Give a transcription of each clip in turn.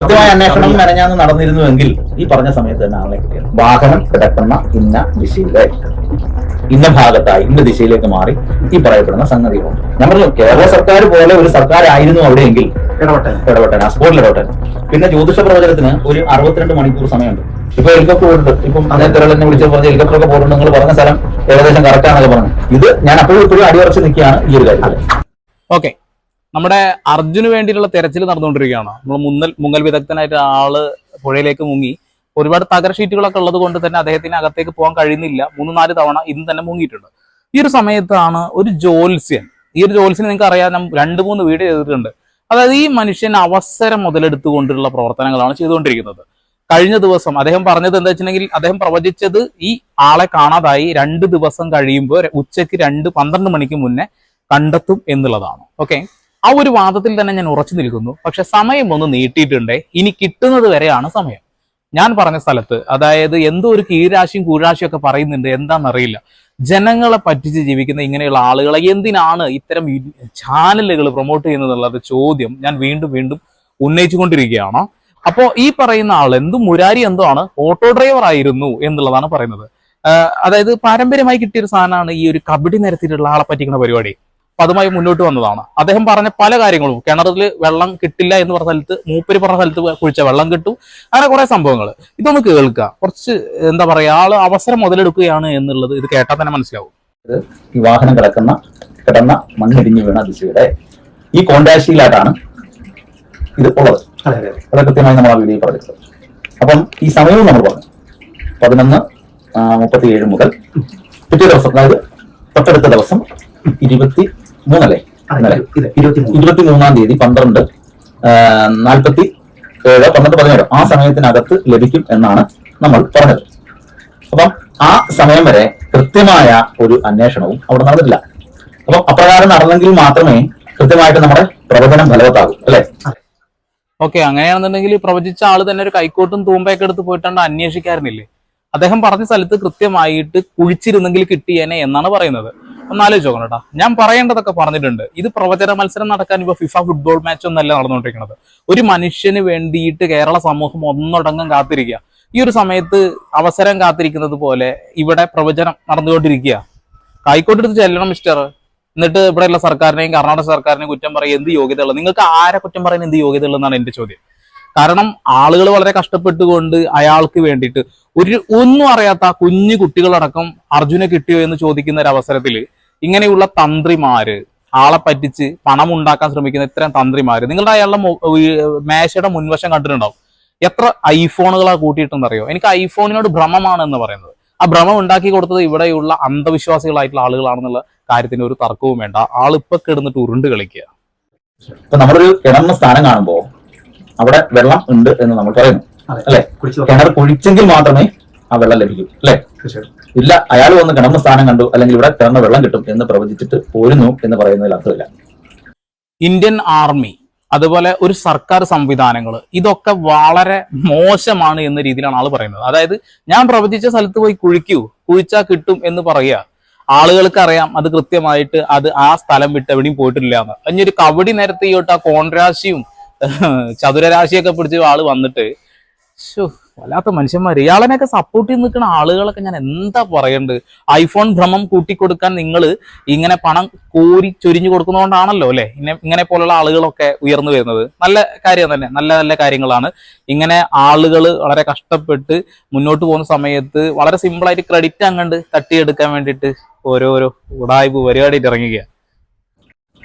കൃത്യമായ അന്വേഷണം മെനഞ്ഞാന്ന് നടന്നിരുന്നുവെങ്കിൽ ഈ പറഞ്ഞ സമയത്ത് തന്നെ ആളെ കിട്ടിയത് വാഹനം കിടക്കുന്ന ഇന്ന ദിശയിലെ ഇന്ന ഭാഗത്തായി ഇന്ന ദിശയിലേക്ക് മാറി ഈ പറയപ്പെടുന്ന സംഗതി ഞാൻ പറഞ്ഞു കേരള സർക്കാർ പോലെ ഒരു സർക്കാർ ആയിരുന്നു അവിടെയെങ്കിൽ ഇടപെട്ടെ. ഇടപെട്ടൻ ആ സ്പോട്ടിൽ ഇടപെട്ടൻ പിന്നെ ജ്യോതിഷ പ്രവചനത്തിന് ഒരു അറുപത്തിരണ്ട് മണിക്കൂർ സമയമുണ്ട്. ഇപ്പൊ ഹെലികോപ്റ്റർ പോയിട്ടുണ്ട്. ഇപ്പം അതേ. എന്നെ വിളിച്ചു പറഞ്ഞ ഹെലികോപ്റ്റർ ഒക്കെ പോയിട്ടുണ്ട്. നിങ്ങൾ പറഞ്ഞ സ്ഥലം ഏകദേശം കറക്റ്റ് ആണെന്നൊക്കെ പറഞ്ഞു. ഇത് ഞാൻ അപ്പോഴും ഇപ്പോഴും അടിയുറച്ച് നിൽക്കുകയാണ് ഈ ഒരു കാര്യത്തിൽ. ഓക്കെ നമ്മുടെ അർജുന് വേണ്ടിയിട്ടുള്ള തെരച്ചിൽ നടന്നുകൊണ്ടിരിക്കുകയാണ്. നമ്മൾ മുന്നൽ മുങ്ങൽ വിദഗ്ധനായിട്ട് ആൾ പുഴയിലേക്ക് മുങ്ങി. ഒരുപാട് തകർ ഷീറ്റുകളൊക്കെ ഉള്ളത് കൊണ്ട് തന്നെ അദ്ദേഹത്തിന് അകത്തേക്ക് പോകാൻ കഴിയുന്നില്ല. മൂന്ന് നാല് തവണ ഇന്ന് തന്നെ മുങ്ങിയിട്ടുണ്ട്. ഈ ഒരു സമയത്താണ് ഒരു ജോത്സ്യൻ ഈ ഒരു ജോത്സ്യൻ നിങ്ങൾക്ക് അറിയാം രണ്ട് മൂന്ന് വീഡിയോ ചെയ്തിട്ടുണ്ട്. അതായത് ഈ മനുഷ്യൻ അവസരം മുതലെടുത്തുകൊണ്ടുള്ള പ്രവർത്തനങ്ങളാണ് ചെയ്തുകൊണ്ടിരിക്കുന്നത്. കഴിഞ്ഞ ദിവസം അദ്ദേഹം പറഞ്ഞത് എന്താ വെച്ചിട്ടുണ്ടെങ്കിൽ അദ്ദേഹം പ്രവചിച്ചത് ഈ ആളെ കാണാതായി രണ്ട് ദിവസം കഴിയുമ്പോൾ ഉച്ചയ്ക്ക് രണ്ട് പന്ത്രണ്ട് മണിക്ക് മുന്നേ കണ്ടെത്തും എന്നുള്ളതാണ്. ഓക്കെ ആ ഒരു വാദത്തിൽ തന്നെ ഞാൻ ഉറച്ചു നിൽക്കുന്നു. പക്ഷെ സമയം ഒന്ന് നീട്ടിയിട്ടുണ്ട്. ഇനി കിട്ടുന്നത് വരെയാണ് സമയം. ഞാൻ പറഞ്ഞ സ്ഥലത്ത് അതായത് എന്തോ ഒരു കീഴാശിയും കൂഴാശിയും ഒക്കെ പറയുന്നുണ്ട്. എന്താണെന്നറിയില്ല. ജനങ്ങളെ പറ്റിച്ച് ജീവിക്കുന്ന ഇങ്ങനെയുള്ള ആളുകളെ എന്തിനാണ് ഇത്തരം ചാനലുകൾ പ്രൊമോട്ട് ചെയ്യുന്നതെന്നുള്ളത് ചോദ്യം ഞാൻ വീണ്ടും വീണ്ടും ഉന്നയിച്ചുകൊണ്ടിരിക്കുകയാണ്. അപ്പോൾ ഈ പറയുന്ന ആൾ എന്തും മുരാരി എന്തോ ആണ് ഓട്ടോ ഡ്രൈവർ ആയിരുന്നു എന്നുള്ളതാണ് പറയുന്നത്. അതായത് പാരമ്പര്യമായി കിട്ടിയൊരു സാധനമാണ് ഈ ഒരു കബഡി നിരത്തിലുള്ള ആളെ പറ്റിക്കുന്ന പരിപാടി. അപ്പൊ അതുമായി മുന്നോട്ട് വന്നതാണ്. അദ്ദേഹം പറഞ്ഞ പല കാര്യങ്ങളും കിണറിൽ വെള്ളം കിട്ടില്ല എന്ന് പറഞ്ഞ സ്ഥലത്ത് മൂപ്പര് പറഞ്ഞ സ്ഥലത്ത് കുഴിച്ച വെള്ളം കിട്ടും. അങ്ങനെ കുറെ സംഭവങ്ങൾ ഇതൊന്ന് കേൾക്കുക. കുറച്ച് എന്താ പറയാ ആൾ അവസരം മുതലെടുക്കുകയാണ് എന്നുള്ളത് ഇത് കേട്ടാൽ തന്നെ മനസ്സിലാവും. ഈ വാഹനം കിടക്കുന്ന കിടന്ന മണ്ണിടിഞ്ഞു വീണ ദിശയുടെ ഈ കോണ്ടാശിയിലായിട്ടാണ് ഇത് ഉള്ളത്. അതെ അതെ. അത് കൃത്യമായി നമ്മൾ ആ വീഡിയോ പറഞ്ഞിട്ടുള്ളത് അപ്പം ഈ സമയവും നമ്മൾ പറഞ്ഞു. പതിനൊന്ന് മുപ്പത്തി ഏഴ് മുതൽ പിറ്റേ ദിവസം അതായത് തൊട്ടടുത്ത ദിവസം ഇരുപത്തി മൂന്നല്ലേ? ഇരുപത്തിമൂന്നാം. തീയതി പന്ത്രണ്ട് നാൽപ്പത്തി ഏഴ് പന്ത്രണ്ട് പതിനേഴ്. ആ സമയത്തിനകത്ത് ലഭിക്കും എന്നാണ് നമ്മൾ പറഞ്ഞത്. അപ്പം ആ സമയം വരെ കൃത്യമായ ഒരു അന്വേഷണവും അവിടെ നടന്നിട്ടില്ല. അപ്പം അപ്രകാരം നടന്നെങ്കിൽ മാത്രമേ കൃത്യമായിട്ട് നമ്മുടെ പ്രവചനം ഫലവത്താകൂ അല്ലെ? ഓക്കെ അങ്ങനെയാണെന്നുണ്ടെങ്കിൽ പ്രവചിച്ച ആൾ തന്നെ ഒരു കൈക്കോട്ടും തൂമ്പയൊക്കെ എടുത്ത് പോയിട്ടാണ്ട് അന്വേഷിക്കാറുന്നില്ലേ? അദ്ദേഹം പറഞ്ഞ സ്ഥലത്ത് കൃത്യമായിട്ട് കുഴിച്ചിരുന്നെങ്കിൽ കിട്ടിയേനെ എന്നാണ് പറയുന്നത്. ഒന്ന് ആലോചിച്ച് നോക്കണം കേട്ടോ. ഞാൻ പറയേണ്ടതൊക്കെ പറഞ്ഞിട്ടുണ്ട്. ഇത് പ്രവചന മത്സരം നടക്കാൻ ഇപ്പൊ ഫിഫ ഫുട്ബോൾ മാച്ച് ഒന്നല്ല നടന്നുകൊണ്ടിരിക്കുന്നത്. ഒരു മനുഷ്യന് വേണ്ടിയിട്ട് കേരള സമൂഹം ഒന്നടങ്കം കാത്തിരിക്കുക. ഈ ഒരു സമയത്ത് അവസരം കാത്തിരിക്കുന്നത് പോലെ ഇവിടെ പ്രവചനം നടന്നുകൊണ്ടിരിക്കുക. കൈക്കോട്ടെടുത്ത് ചെല്ലണം മിസ്റ്റർ എന്നിട്ട് ഇവിടെയുള്ള സർക്കാരിനെയും കർണാടക സർക്കാരിനെയും കുറ്റം പറയും എന്ത് യോഗ്യതയുള്ളത്? നിങ്ങൾക്ക് ആരെ കുറ്റം പറയാൻ എന്ത് യോഗ്യതയുള്ളതെന്നാണ് എന്റെ ചോദ്യം. കാരണം ആളുകൾ വളരെ കഷ്ടപ്പെട്ടുകൊണ്ട് അയാൾക്ക് വേണ്ടിയിട്ട് ഒരു ഒന്നും അറിയാത്ത കുഞ്ഞു കുട്ടികളടക്കം അർജുനെ കിട്ടിയോ എന്ന് ചോദിക്കുന്ന ഒരു അവസരത്തിൽ ഇങ്ങനെയുള്ള തന്ത്രിമാര് ആളെ പറ്റിച്ച് പണം ഉണ്ടാക്കാൻ ശ്രമിക്കുന്ന ഇത്തരം തന്ത്രിമാര് നിങ്ങളുടെ അയാളുടെ മേശയുടെ മുൻവശം കണ്ടിട്ടുണ്ടാവും. എത്ര ഐഫോണുകളാണ് കൂട്ടിയിട്ടെന്നറിയോ എനിക്ക് ഐഫോണിനോട് ഭ്രമമാണ് എന്ന് പറയുന്നത്. ആ ഭ്രമം ഉണ്ടാക്കി കൊടുത്തത് ഇവിടെയുള്ള അന്ധവിശ്വാസികളായിട്ടുള്ള ആളുകളാണെന്നുള്ള കാര്യത്തിന് ഒരു തർക്കവും വേണ്ട. ആളിപ്പൊ കിടന്നിട്ട് ഉരുണ്ട് കളിക്കുക. ഇപ്പൊ നമ്മളൊരു കിടന്ന സ്ഥാനം കാണുമ്പോൾ അവിടെ വെള്ളം ഉണ്ട് എന്ന് നമ്മൾ പറയുന്നു. അല്ലെ? കിണർ കുഴിച്ചെങ്കിൽ മാത്രമേ ആ വെള്ളം ലഭിക്കൂ അല്ലെ? ഇല്ല അയാൾ വന്ന് കിണറിന് സ്ഥാനം കണ്ടു അല്ലെങ്കിൽ ഇവിടെ കിണറിന് വെള്ളം കിട്ടും എന്ന് പ്രവചിച്ചിട്ട് പോരുന്നു എന്ന് പറയുന്നതിൽ അർത്ഥമില്ല. ഇന്ത്യൻ ആർമി അതുപോലെ ഒരു സർക്കാർ സംവിധാനങ്ങൾ ഇതൊക്കെ വളരെ മോശമാണ് എന്ന രീതിയിലാണ് ആൾ പറയുന്നത്. അതായത് ഞാൻ പ്രവചിച്ച സ്ഥലത്ത് പോയി കുഴിക്കൂ കുഴിച്ചാൽ കിട്ടും എന്ന് പറയുക. ആളുകൾക്ക് അറിയാം അത് കൃത്യമായിട്ട് അത് ആ സ്ഥലം വിട്ട് എവിടെയും പോയിട്ടില്ല എന്ന്. അതിനൊരു കവടി നിരത്തിയോട്ട് ആ കോൺരാശിയും ചതുരരാശിയൊക്കെ പിടിച്ച് ആൾ വന്നിട്ട് വല്ലാത്ത മനുഷ്യന്മാർ ഇയാളെയൊക്കെ സപ്പോർട്ട് ചെയ്ത് നിൽക്കുന്ന ആളുകളൊക്കെ ഞാൻ എന്താ പറയണ്ട്? ഐഫോൺ ഭ്രമം കൂട്ടിക്കൊടുക്കാൻ നിങ്ങൾ ഇങ്ങനെ പണം കോരി ചൊരിഞ്ഞു കൊടുക്കുന്നതുകൊണ്ടാണല്ലോ അല്ലെ? ഇങ്ങനെ പോലുള്ള ആളുകളൊക്കെ ഉയർന്നു വരുന്നത്. നല്ല കാര്യം തന്നെ. നല്ല നല്ല കാര്യങ്ങളാണ്. ഇങ്ങനെ ആളുകൾ വളരെ കഷ്ടപ്പെട്ട് മുന്നോട്ട് പോകുന്ന സമയത്ത് വളരെ സിമ്പിളായിട്ട് ക്രെഡിറ്റ് അങ്ങണ്ട് തട്ടിയെടുക്കാൻ വേണ്ടിയിട്ട് ഓരോരോ ഉടായ്പ് പരിപാടിയിട്ട് ഇറങ്ങുകയാണ്.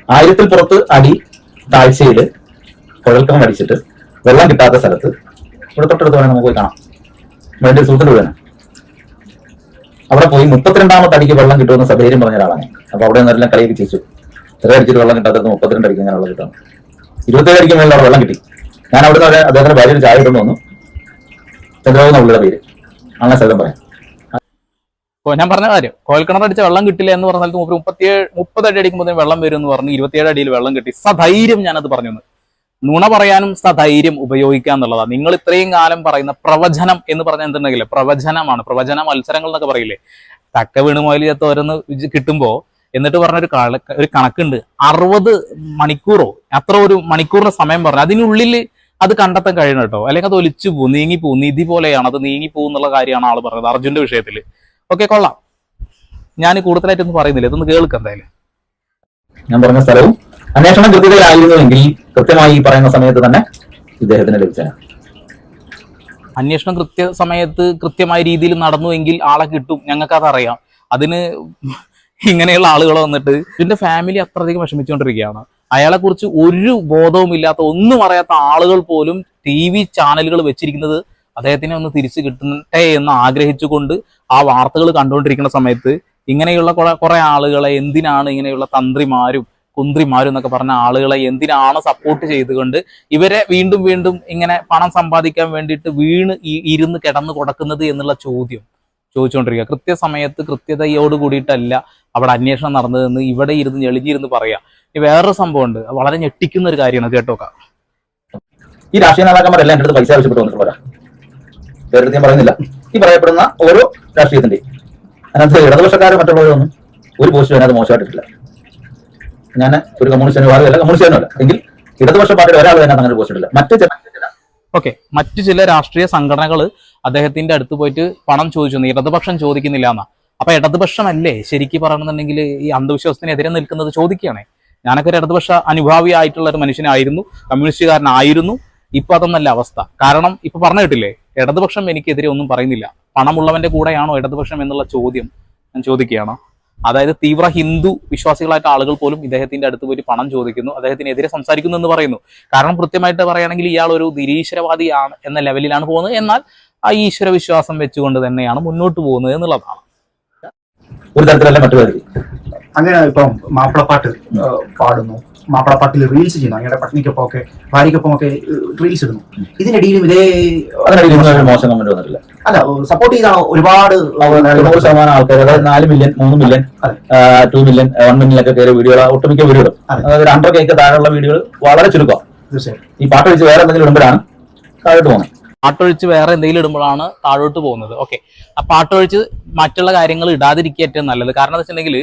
ആയിരത്തിൽ പുറത്ത് അടി താഴ്ചയിൽ കുഴൽക്കം അടിച്ചിട്ട് വെള്ളം കിട്ടാത്ത സ്ഥലത്ത് ഇവിടെ തൊട്ടടുത്ത് വേണേൽ നമുക്ക് പോയി കാണാം. വേണ്ടി സുഹൃത്തിന്റെ വീടാണ്. അവിടെ പോയി മുപ്പത്തിരണ്ടാമത്തെ അടിക്ക് വെള്ളം കിട്ടുമെന്ന് സധൈര്യം പറഞ്ഞ ഒരാളാണ്. അപ്പൊ അവിടെ നിന്നെല്ലാം കളിയൊക്കെ ചേച്ചു ചെറിയ അടിച്ചിട്ട് വെള്ളം കിട്ടാത്തത് മുപ്പത്തിരണ്ട് അടിക്ക് ഞാൻ വെള്ളം കിട്ടണം. ഇരുപത്തേഴ് അടിക്ക് മേളിൽ അവിടെ വെള്ളം കിട്ടി. ഞാൻ അവിടെ നിന്ന് അദ്ദേഹത്തിന്റെ ഭാര്യ ഒരു ചായ ഇട്ടു വന്നു ചന്ദ്രബാബു നമ്മളുടെ പേര് അങ്ങനെ സ്ഥലം പറയാം ഞാൻ പറഞ്ഞ കാര്യം കോൽക്കിണർ അടിച്ച വെള്ളം കിട്ടില്ല എന്ന് പറഞ്ഞാൽ മുപ്പത്തിയേഴ് മുപ്പത് അടി അടിക്കുമ്പോൾ വെള്ളം വരും എന്ന് പറഞ്ഞ് ഇരുപത്തിയേഴ് അടിയിൽ വെള്ളം കിട്ടി. സധൈര്യം ഞാനത് പറഞ്ഞു. നുണ പറയാനും സധൈര്യം ഉപയോഗിക്കുക എന്നുള്ളതാണ് നിങ്ങൾ ഇത്രയും കാലം പറയുന്ന പ്രവചനം എന്ന് പറഞ്ഞാൽ എന്തുണ്ടെങ്കിലേ പ്രവചനമാണ്. പ്രവചന മത്സരങ്ങൾ എന്നൊക്കെ പറയില്ലേ? തക്ക വീണ് മുതൽ ചത്ത ഓരോന്ന് കിട്ടുമ്പോ എന്നിട്ട് പറഞ്ഞൊരു ഒരു കണക്കുണ്ട്. അറുപത് മണിക്കൂറോ? അത്ര ഒരു മണിക്കൂറിന്റെ സമയം പറഞ്ഞു അതിനുള്ളിൽ അത് കണ്ടെത്താൻ കഴിയണം കേട്ടോ. അല്ലെങ്കിൽ അത് ഒലിച്ചു പോകും നീങ്ങിപ്പോകും നിധി പോലെയാണ് അത് നീങ്ങിപ്പോകും എന്നുള്ള കാര്യമാണ് ആൾ പറഞ്ഞത് അർജുന്റെ വിഷയത്തിൽ ഓക്കെ കൊള്ളാം. ഞാൻ കൂടുതലായിട്ടൊന്നും പറയുന്നില്ല. ഇതൊന്ന് കേൾക്കാം എന്തായാലും. ഞാൻ പറഞ്ഞ സ്ഥലവും അന്വേഷണം കൃത്യതയിലായിരുന്നുവെങ്കിൽ കൃത്യമായി ഈ പറയുന്ന സമയത്ത് തന്നെ ഇദ്ദേഹത്തിന് ലഭിച്ചേനെ. അന്വേഷണം കൃത്യ സമയത്ത് കൃത്യമായ രീതിയിൽ നടന്നുവെങ്കിൽ ആളെ കിട്ടും. ഞങ്ങൾക്ക് അതറിയാം അതിന് ഇങ്ങനെയുള്ള ആളുകൾ വന്നിട്ട് ഇതിന്റെ ഫാമിലി അത്രയധികം വിഷമിച്ചുകൊണ്ടിരിക്കുകയാണ്. അയാളെ കുറിച്ച് ഒരു ബോധവും ഇല്ലാത്ത ഒന്നും അറിയാത്ത ആളുകൾ പോലും ടി വി ചാനലുകൾ വെച്ചിരിക്കുന്നത് അദ്ദേഹത്തിനെ ഒന്ന് തിരിച്ചു കിട്ടട്ടെ എന്ന് ആഗ്രഹിച്ചുകൊണ്ട് ആ വാർത്തകൾ കണ്ടുകൊണ്ടിരിക്കുന്ന സമയത്ത് ഇങ്ങനെയുള്ള കുറെ ആളുകളെ എന്തിനാണ് ഇങ്ങനെയുള്ള തന്ത്രിമാരും കുന്ത്രിമാരും എന്നൊക്കെ പറഞ്ഞ ആളുകളെ എന്തിനാണ് സപ്പോർട്ട് ചെയ്തുകൊണ്ട് ഇവരെ വീണ്ടും വീണ്ടും ഇങ്ങനെ പണം സമ്പാദിക്കാൻ വേണ്ടിയിട്ട് വീണ് ഇരുന്ന് കിടന്നു കൊടുക്കുന്നത് എന്നുള്ള ചോദ്യം ചോദിച്ചുകൊണ്ടിരിക്കുക. കൃത്യസമയത്ത് കൃത്യതയോട് കൂടിയിട്ടല്ല അവിടെ അന്വേഷണം നടന്നതെന്ന് ഇവിടെ ഇരുന്ന് ഞെളിഞ്ഞിരുന്ന് പറയാം. ഇനി വേറൊരു സംഭവം ഉണ്ട്. വളരെ ഞെട്ടിക്കുന്ന ഒരു കാര്യമാണ്. കേട്ടോക്കാം ഈ രാഷ്ട്രീയ നേതാക്കന്മാരെല്ലാം എന്റെ അടുത്ത് പൈസ ആവശ്യപ്പെട്ട് വന്നിട്ടുള്ളവരാ വേറെ ഞാൻ പറയുന്നില്ല. ഈ പറയപ്പെടുന്ന ഓരോ രാഷ്ട്രീയത്തിന്റെയും. അതിനകത്ത് ഇടതുപക്ഷക്കാരും മറ്റുള്ളവരൊന്നും ഒരു പോസ്റ്റ് അതിനകത്ത് മോശമായിട്ടില്ല ഞാൻ ഒരു കമ്മ്യൂണിസ്റ്റ് അനുഭാവിയല്ല കമ്മ്യൂണിസ്റ്റ് അല്ല. എങ്കിൽ ഇടതുപക്ഷ പാർട്ടിയുടെ ഒരാൾ തന്നെ അങ്ങനെ പോസ്റ്റിട്ടില്ല മറ്റ് ചില ഓക്കെ മറ്റു ചില രാഷ്ട്രീയ സംഘടനകൾ അദ്ദേഹത്തിന്റെ അടുത്ത് പോയിട്ട് പണം ചോദിച്ചു ഇടതുപക്ഷം ചോദിക്കുന്നില്ല എന്നാ. അപ്പൊ ഇടതുപക്ഷമല്ലേ? ശരിക്കും പറയണമെന്നുണ്ടെങ്കിൽ ഈ അന്ധവിശ്വാസത്തിനെതിരെ നിൽക്കുന്നത് ചോദിക്കുകയാണേ. ഞാനൊക്കെ ഒരു ഇടതുപക്ഷ അനുഭാവി ആയിട്ടുള്ള ഒരു മനുഷ്യനായിരുന്നു കമ്മ്യൂണിസ്റ്റുകാരനായിരുന്നു. ഇപ്പൊ അതൊന്നല്ല അവസ്ഥ. കാരണം ഇപ്പൊ പറഞ്ഞു കേട്ടില്ലേ? ഇടതുപക്ഷം എനിക്കെതിരെ ഒന്നും പറയുന്നില്ല. പണമുള്ളവന്റെ കൂടെയാണോ ഇടതുപക്ഷം എന്നുള്ള ചോദ്യം ഞാൻ ചോദിക്കുകയാണ്. അതായത് തീവ്ര ഹിന്ദു വിശ്വാസികളായിട്ട് ആളുകൾ പോലും ഇദ്ദേഹത്തിന്റെ അടുത്ത് പോയി പണം ചോദിക്കുന്നു. അദ്ദേഹത്തിനെതിരെ സംസാരിക്കുന്നു എന്ന് പറയുന്നു. കാരണം കൃത്യമായിട്ട് പറയുകയാണെങ്കിൽ ഇയാൾ ഒരു നിരീശ്വരവാദിയാണ് എന്ന ലെവലിലാണ് പോകുന്നത്. എന്നാൽ ആ ഈശ്വര വിശ്വാസം വെച്ചുകൊണ്ട് തന്നെയാണ് മുന്നോട്ട് പോകുന്നത് എന്നുള്ളതാണ്. ഒരു തരത്തിലല്ല മറ്റു അങ്ങനെ ഇപ്പം മാപ്പിളപ്പാട്ട് പാടുന്നു. മാപ്പിളപ്പാട്ടിൽ റീൽസ് ചെയ്യുന്നു. അങ്ങയുടെ പട്ടിണിക്കൊപ്പം ഒക്കെ ഭാര്യക്കൊപ്പം ഒക്കെ റീൽസ് ഇടുന്നു. ഇതിനിടയിലും ഇതേ മോശം കമന്റ് വന്നിട്ടില്ല. അല്ല സപ്പോർട്ട് ചെയ്ത ഒരുപാട് ശതമാനം ആൾക്കാർ അതായത് നാല് മില്യൺ മൂന്ന് million. Two million one million ഒക്കെ കയറിയ വീഡിയോകൾ ഒട്ടുമിക്ക വീഡിയോ അതെ. അതായത് ഒരു അണ്ടർ കേക്ക് താഴെയുള്ള വീഡിയോകൾ വളരെ ചുരുക്കം. തീർച്ചയായും ഈ പാട്ട് വെച്ച് വേറെ എന്തെങ്കിലും ഇടുമ്പോഴാണ് താഴോട്ട് പോകുന്നത്. പാട്ടൊഴിച്ച് വേറെ എന്തെങ്കിലും ഇടുമ്പോഴാണ് താഴോട്ട് പോകുന്നത്. ഓക്കെ. ആ പാട്ടൊഴിച്ച് മറ്റുള്ള കാര്യങ്ങൾ ഇടാതിരിക്കുക ഏറ്റവും നല്ലത്. കാരണം എന്താ വെച്ചിട്ടുണ്ടെങ്കിൽ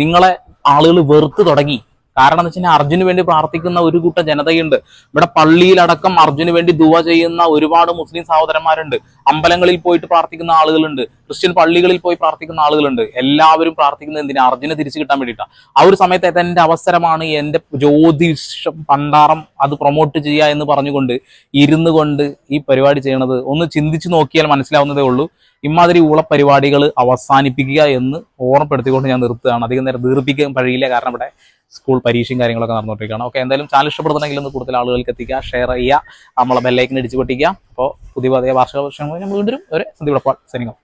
നിങ്ങളെ ആളുകൾ വെറുത്ത് തുടങ്ങി. കാരണം എന്ന് വെച്ചാൽ അർജുന് വേണ്ടി പ്രാർത്ഥിക്കുന്ന ഒരു കൂട്ടം ജനതയുണ്ട്. ഇവിടെ പള്ളിയിലടക്കം അർജുന് വേണ്ടി ദുവ ചെയ്യുന്ന ഒരുപാട് മുസ്ലിം സഹോദരന്മാരുണ്ട്. അമ്പലങ്ങളിൽ പോയിട്ട് പ്രാർത്ഥിക്കുന്ന ആളുകളുണ്ട്. ക്രിസ്ത്യൻ പള്ളികളിൽ പോയി പ്രാർത്ഥിക്കുന്ന ആളുകളുണ്ട്. എല്ലാവരും പ്രാർത്ഥിക്കുന്നത് എന്തിനാ? അർജുനെ തിരിച്ചു കിട്ടാൻ വേണ്ടിയിട്ടാണ് ആ ഒരു സമയത്ത് എന്റെ അവസരമാണ് എന്റെ ജ്യോതിഷം പണ്ടാറം അത് പ്രൊമോട്ട് ചെയ്യുക എന്ന് പറഞ്ഞുകൊണ്ട് ഇരുന്നു കൊണ്ട് ഈ പരിപാടി ചെയ്യണത്. ഒന്ന് ചിന്തിച്ചു നോക്കിയാൽ മനസ്സിലാവുന്നതേ ഉള്ളൂ. ഇമാതിരി ഊള പരിപാടികൾ അവസാനിപ്പിക്കുക എന്ന് ഓർമ്മപ്പെടുത്തിക്കൊണ്ട് ഞാൻ നിർത്തുകയാണ്. അധികം നേരം ദീർഘിക്കാൻ കഴിയില്ല കാരണം ഇവിടെ സ്കൂൾ പരീക്ഷയും കാര്യങ്ങളൊക്കെ നടന്നുകൊണ്ടിരിക്കുകയാണ്. ഓക്കെ എന്തായാലും ചാനൽ ഇഷ്ടപ്പെടുന്നുണ്ടെങ്കിൽ ഒന്ന് കൂടുതൽ ആളുകൾക്ക് എത്തിക്കുക ഷെയർ ചെയ്യുക നമ്മളെ ബെല്ലൈക്കിന് ഇടിച്ചു പൊട്ടിക്കുക. അപ്പോൾ പുതിയ പുതിയ വാർഷിക വർഷങ്ങൾ വീണ്ടും ഒരു സന്ദീപ് സൈനികം.